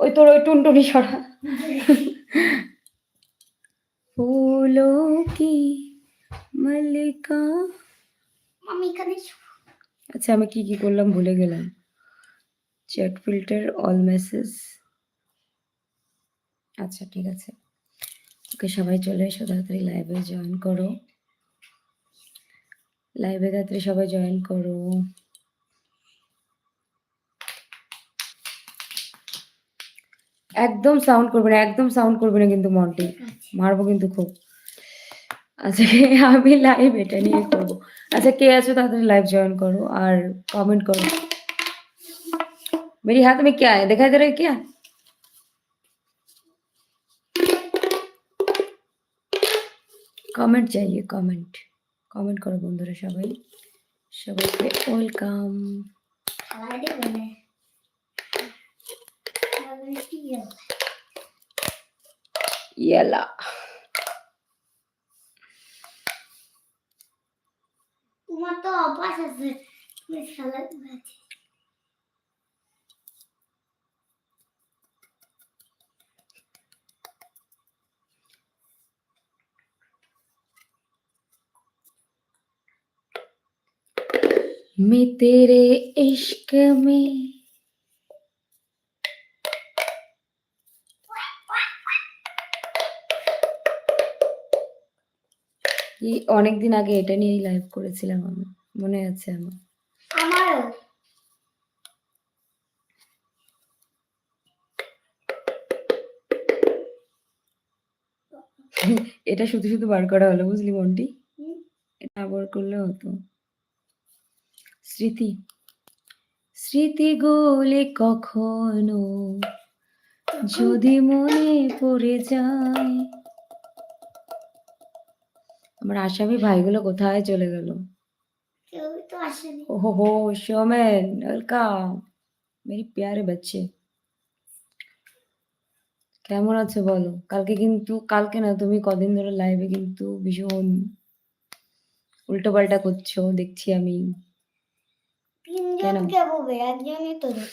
ওই তোর ওই টুনটুনি সরা। ফুলো কি মল্লিকা আমি এখানে আচ্ছা আমি কি কি করলাম ভুলে গেলাম। Chat filter all message. আচ্ছা ঠিক আছে। ওকে সবাই চলে এসো তাড়াতাড়ি লাইভে জয়েন করো। লাইভে তাড়াতাড়ি সবাই জয়েন করো। একদম সাউন্ড করবে না একদম সাউন্ড করবে না কিন্তু মনটি মারবো কিন্তু খুব আচ্ছা আমি লাইভ এটা নিয়ে করবো আচ্ছা কে আছো তাড়াতাড়ি লাইভ জয়েন করো আর कमेंट करो मेरी हाथ में क्या है दिखाई दे रहा है क्या কমেন্ট চাইয়ে কমেন্ট কমেন্ট করো বন্ধুরা সবাই সবাইকে welcome E ela. Uma toa passa de मैं तेरे इश्क এই অনেকদিন আগে এটা নিয়েই লাইভ করেছিলাম আমি মনে আছে আমার। আমারও। এটা শুধু শুধু বার করা হলো বুঝলি মন্টি? এটা আবার করলে হতো। স্মৃতি। স্মৃতি গোলে কখনো যদি মনে পড়ে যায় আমার আসামি ভাইগুলো কোথায় চলে গেল কেউ তো আসেনি ओहो हो शोमैन वेलकम मेरी प्यारे बच्चे কেমন আছো বলো কালকে কিন্তু কালকে না তুমি কদিন ধরে লাইভে কিন্তু ভীষণ উল্টো পাল্টা করছো দেখছি আমি কেন? তিনজন কে বলবে একজনই তো দেখ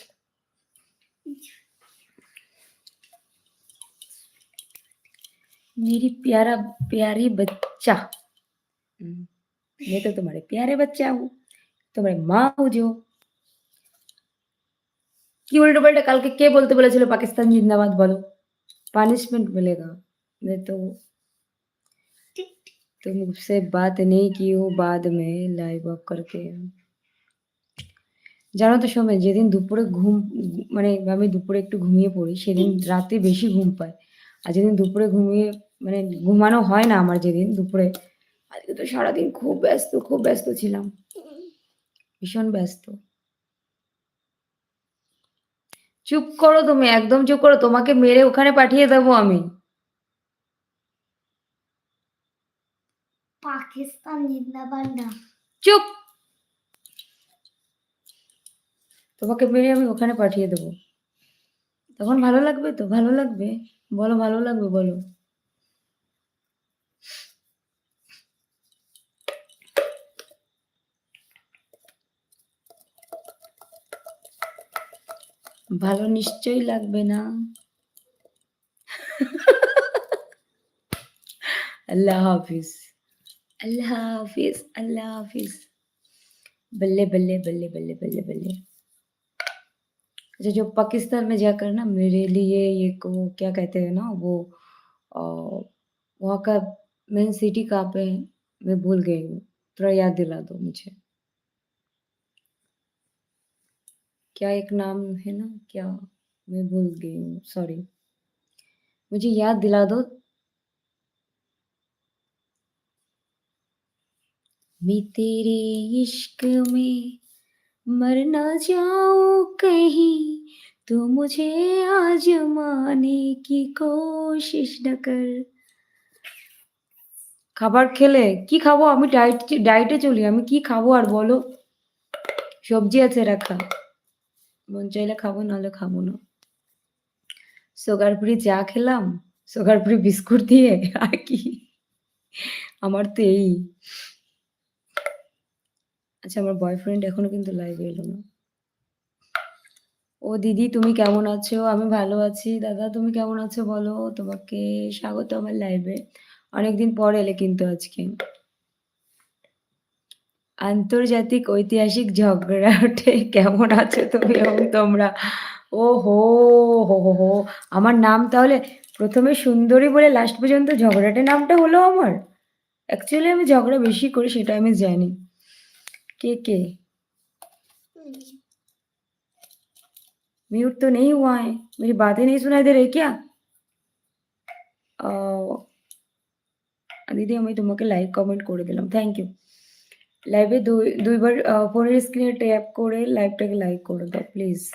मेरी प्यारा प्यारी बच्चा મેં તો તમારે પ્યારે બચ્ચા આવું তোমার মাও যেও কি উল্টো পাল্টা কালকে কে বলতে বলেছিল পাকিস্তান জিন্দাবাদ বলো পানিশমেন্ট মিলেগা তো तुमसे बात नहीं की हो बाद में লাইভ অফ करके। জানো তো সময় যেদিন দুপুরে ঘুম মানে আমি দুপুরে একটু ঘুমিয়ে পড়ি সেদিন রাতে বেশি ঘুম পায় আর যেদিন দুপুরে ঘুমিয়ে মানে ঘুমানো হয় না আমার যেদিন দুপুরে আজকে তো সারাদিন খুব ব্যস্ত খুব ব্যস্ত ছিলাম। ভীষণ ব্যস্ত। চুপ করো তুমি একদম চুপ করো তোমাকে মেরে ওখানে পাঠিয়ে দেবো আমি। পাকিস্তান জিন্দাবাদ চুপ! তোমাকে মেরে আমি ওখানে পাঠিয়ে দেবো। তখন ভালো লাগবে তো? ভালো লাগবে? বলো ভালো লাগবে বলো। ভালো নিশ্চয়ই লাগবে না আল্লাহ হাফিজ अल्लाह हाफिज अल्लाह हाफिज बल्ले बल्ले बल्ले बल्ले बल्ले बल्ले अच्छा जो पाकिस्तान में जाकर ना मेरे लिए ये को क्या कहते हैं ना वो अ, वहाँ का मेन सिटी कहाँ पे है मैं भूल गई हूँ थोड़ा याद दिला दो मुझे क्या एक नाम है ना क्या मैं भूल गई हूँ सॉरी मुझे याद दिला दो मैं तेरे इश्क में मर ना जाऊं कहीं तो मुझे आजमाने की कोशिश न कर খাবার খেলে কি খাবো আমি ডায়েট ডায়েটে চলি আমি কি খাবো আর বলো সবজি আছে রাখা মন চাইলে খাব, নাহলে খাব না সুগার ফ্রি চা খেলাম সুগার ফ্রি বিস্কুট দিয়ে, আর কি আমার তো এই আচ্ছা আমার বয়ফ্রেন্ড এখনও কিন্তু লাইভে এলো না ও, দিদি, তুমি কেমন আছো? আমি ভালো আছি। দাদা, তুমি কেমন আছো বলো? তোমাকে স্বাগত আমার লাইভে। অনেকদিন পর এলে কিন্তু আজকে। আন্তর্জাতিক ঐতিহাসিক ঝগড়াটে কেমন আছো তুমি এবং তোমরা? ওহো! হো, হো, হো! আমার নাম তাহলে ১ম এ সুন্দরী বলে লাস্ট পর্যন্ত ঝগড়াটে নামটা হলো আমার? অ্যাকচুয়ালি আমি ঝগড়া বেশি করি সেটা আমি জানি। কে, কে? म्यूट तो नहीं हुआ है। मेरी बातें नहीं सुनाई दे रही क्या? अ দিদি আমি তোমাকে লাইক কমেন্ট করে দিলাম। Thank you. লাইভে দুই ২ বার আ ফোনের স্ক্রিনে ট্যাপ করে লাইভটাকে লাইক করে দাও প্লিজ।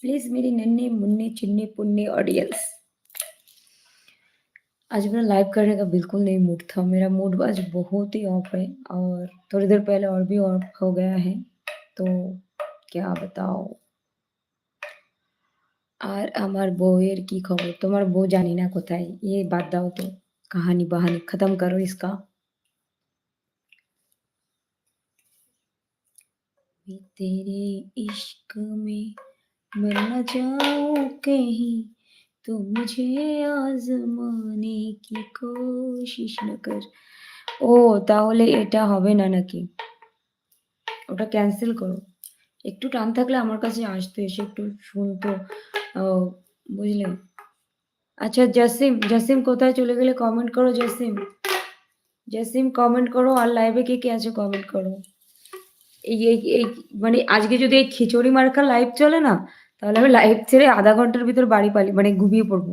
प्लीज़ मेरी नन्हे मुन्ने चिन्ने पुन्ने ऑडियंस आज मेरा लाइव करने का बिल्कुल नहीं मूड था। मेरा मूड आज बहुत ही ऑफ है और थोड़ी देर पहले और भी ऑफ हो गया है। तो क्या बताओ? আর আমার বউয়ের কি খবর? তোমার বউ জানি না কোথায়? ये বাদ দাও তো। कहानी-बहानी खत्म करो इसका। मैं तेरे इश्क में मर ना जाऊँ कहीं तो मुझे आज़माने की कोशिश न कर। ও তাহলে এটা হবে না নাকি? ওটা ক্যানসেল করো। একটু টান থাকলে আমার কাছে আসতো, এসে একটু শুনতো। ও বুঝলে? আচ্ছা জসিম, জসিম কোথায় চলে গেলে কমেন্ট করো জসিম। জসিম কমেন্ট করো আর লাইভে কে, কে আছো কমেন্ট করো। এই এই মানে আজকে যদি এই খিচুড়ি মার্কা লাইভ চলে না, তাহলে আমি লাইভ ছেড়ে আধা ঘণ্টার ভিতর বাড়ি পালি মানে ঘুমিয়ে পড়ব।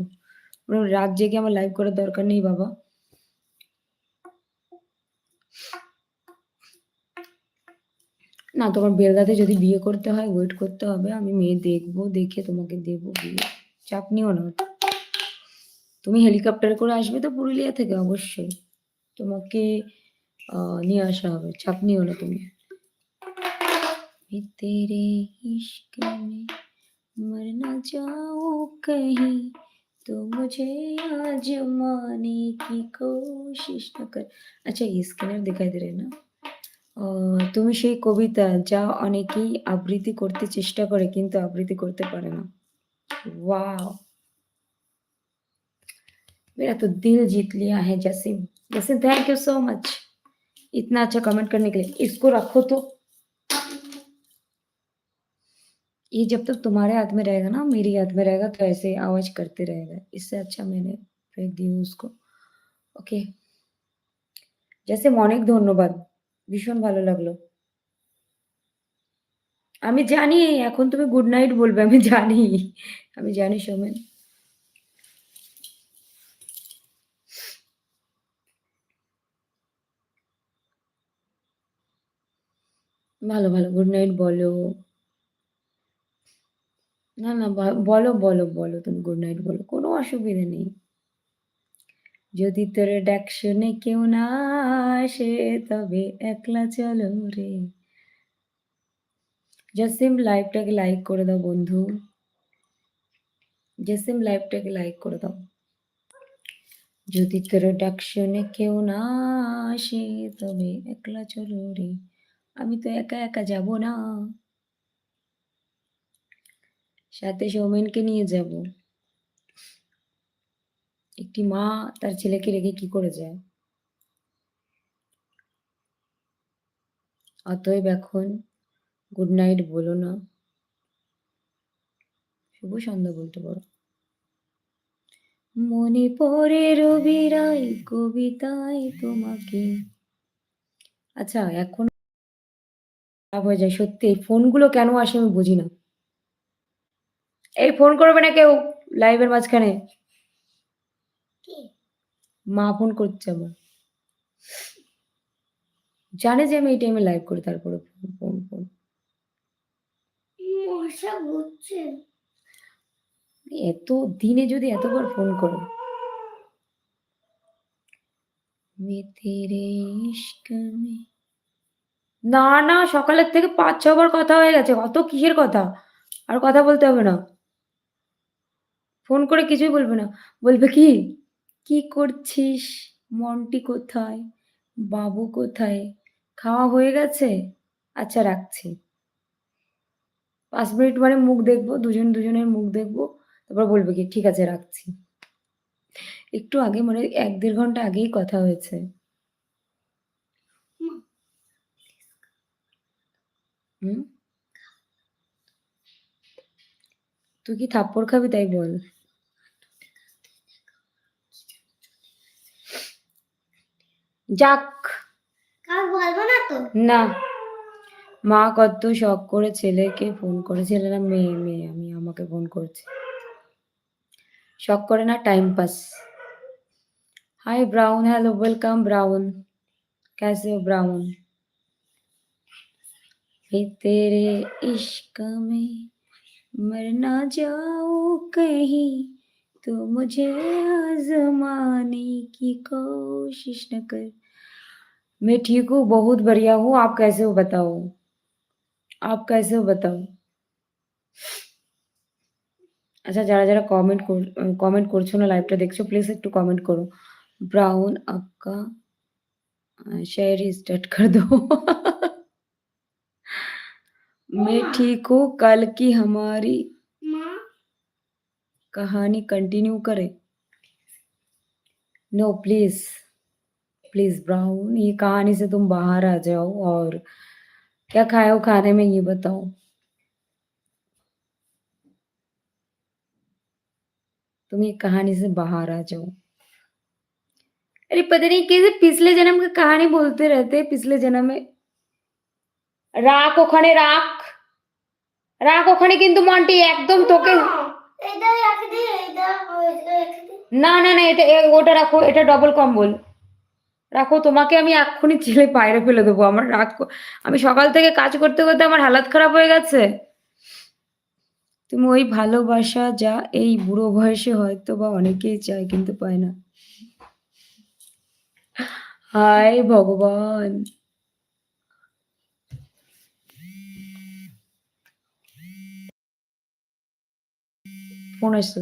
রাত জেগে আমার লাইভ করার দরকার নেই বাবা। না তোমার বেলদাতে যদি বিয়ে করতে হয় ওয়েট করতে হবে। আমি মেয়ে দেখব, দেখে তোমাকে দেব বিয়ে। চাপ নিও না। তুমি হেলিকপ্টার করে আসবে তো পুরুলিয়া থেকে? অবশ্যই। তোমাকে নিয়ে আসা হবে। চাপ নিও না তুমি। मैं तेरे इश्क में मर ना जाऊँ कहीं तो मुझे आज़माने की कोशिश न कर। আচ্ছা স্ক্যানার দেখাই দে রে না? আ তুমি সেই কবিতা যা অনেকেই আবৃত্তি করতে চেষ্টা করে কিন্তু আবৃত্তি করতে পারে না। वाओ! मेरा तो दिल जीत लिया है Jasim. Jasim thank you so much इतना अच्छा कमेंट करने के लिए। इसको रखो तो। ये जब तक तुम्हारे हाथ में रहेगा ना, मेरी हाथ में रहेगा तो ऐसे आवाज़ करते रहेगा। इससे अच्छा मैंने फेंक दी हूँ उसको। ওকে। জসিম অনেক ধন্যবাদ। ভীষণ ভালো লাগলো। আমি জানি এখন তুমি গুড নাইট বলবে। আমি জানি। আমি জানি সৌমেন। ভালো, ভালো। গুড নাইট বলো। না, না বলো, বলো, বলো তুমি গুড নাইট বলো। কোনো অসুবিধা নেই। যদি তোর ডাক শুনে কেউ না আসে তবে একলা চলো রে। জসিম লাইভটাকে লাইক করে দাও বন্ধু। জসিম লাইভটাকে লাইক করে দাও। যদি তোর ডাক শুনে কেউ না আসে তবে একলা চলো রে। আমি তো একা, একা যাব না। সাথে সৌমেনকে নিয়ে যাব। একটি মা তার ছেলেকে রেখে কি করে যায়? অতএব এখন গুড নাইট বলো না। শুভ সন্ধ্যা বলতে পারো। মনে পড়ে রবি রায় কবিতায় তোমাকে আচ্ছা এখন খারাপ হয়ে যায় সত্যি ফোনগুলো কেন আসে আমি বুঝি না। এই ফোন করবে না কেউ লাইভের মাঝখানে? মা ফোন করছে আমার। জানে যে আমি এই টাইমে লাইভ করি তারপরে ফোন ফোন ফোন। এত দিনে যদি এতবার ফোন করো। না না সকালের থেকে পাঁচ ছবার কথা হয়ে গেছে। অত কিসের কথা? আর কথা বলতে হবে না। ফোন করে কিছুই বলবে না। বলবে কি, "কি করছিস? মন্টি কোথায়? বাবু কোথায়? খাওয়া হয়ে গেছে? আচ্ছা রাখছি।" পাঁচ মিনিট মানে মুখ দেখব, দুজন দুজনের মুখ দেখব। তারপর বলবে কি ঠিক আছে রাখছি। একটু আগে মানে এক দেড় ঘণ্টা আগেই কথা হয়েছে। হুম। তুই কি থাপ্পড় খাবি তাই বল? যাক! কাল বলবো না তো? না। মা কত শখ করে ছেলেকে ফোন করে ছেলে না মেয়ে, মেয়ে আমি আমাকে ফোন করেছে। শখ করে না time pass. Hi Brown hello welcome Brown कैसे हो ब्राउन? मैं तेरे इश्क में मर ना जाऊँ कहीं तो मुझे आज़माने की कोशिश न कर। मैं ठीक हूँ, बहुत बढ़िया हूँ। आप कैसे हो बताओ? आप कैसे हो बताओ? আচ্ছা যারা, যারা কমেন্ট কর আ কমেন্ট করছো না লাইভটা দেখছো প্লিজ একটু কমেন্ট করো। ब्राउन आपका अ, शायरी स्टार्ट कर दो। मैं মা, ठीक हूँ, कल की हमारी মা कहानी कंटिन्यू करें? नो प्लीज़, प्लीज़ ब्राउन ये कहानी से तुम बाहर आ जाओ और क्या खाए हो खाने में ये बताओ? तुम ये कहानी से बाहर आ जाओ। अरे पता नहीं कैसे पिछले जन्म की कहानी बोलते रहते हैं पिछले जन्म में রাখ ওখানে রাখ। রাখ ওখানে কিন্তু মন্টি একদম তোকে না, না, না এটা ওটা রাখো এটা ডবল কম্বল। রাখো তোমাকে আমি এক্ষুনি ছেলে বাইরে ফেলে দেবো। আমার রাগ আমি সকাল থেকে কাজ করতে, করতে আমার হালাত খারাপ হয়ে গেছে। তুমি ওই ভালোবাসা যা এই বুড়ো বয়সে হয়তো বা অনেকেই চায় কিন্তু পায় না। হায় ভগবান! ফোন আসছে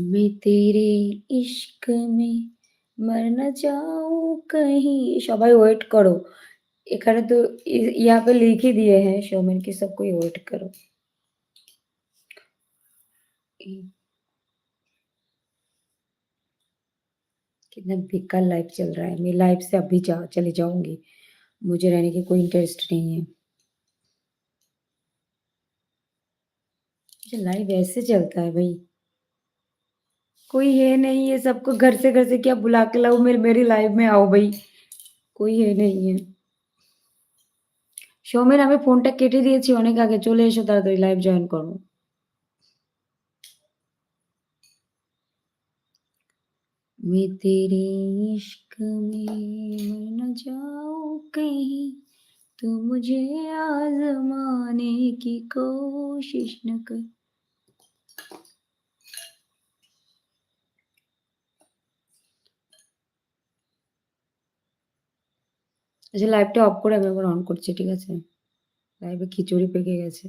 मैं तेरे इश्क में मर ना जाऊँ कहीं সবাই ওয়েট করো। এখানে তো ই यहाँ पे लिख ही दिए हैं शोमेन कि सब कोई वेट करो। इ कितना बेकार लाइफ चल रहा है। मैं लाइफ से अभी जा चली जाऊँगी। मुझे रहने की कोई इंटरेस्ट नहीं है। ये लाइव ऐसे चलता है भई। कोई है नहीं है सबको घर से घर से क्या बुला के लाऊँ मेरे मेरी लाइव में आओ भई। कोई है नहीं है। সৌমেন আমি ফোনটা কেটে দিয়েছি অনেক আগে। চলে এসো তাড়াতাড়ি লাইভ জয়েন করো। मैं तेरे इश्क में मर ना जाऊँ कहीं तू मुझे आज़माने की कोशिश न कर। আচ্ছা লাইভটা অফ করে আমি আবার অন করছি। ঠিক আছে? লাইভে খিচুড়ি পেকে গেছে।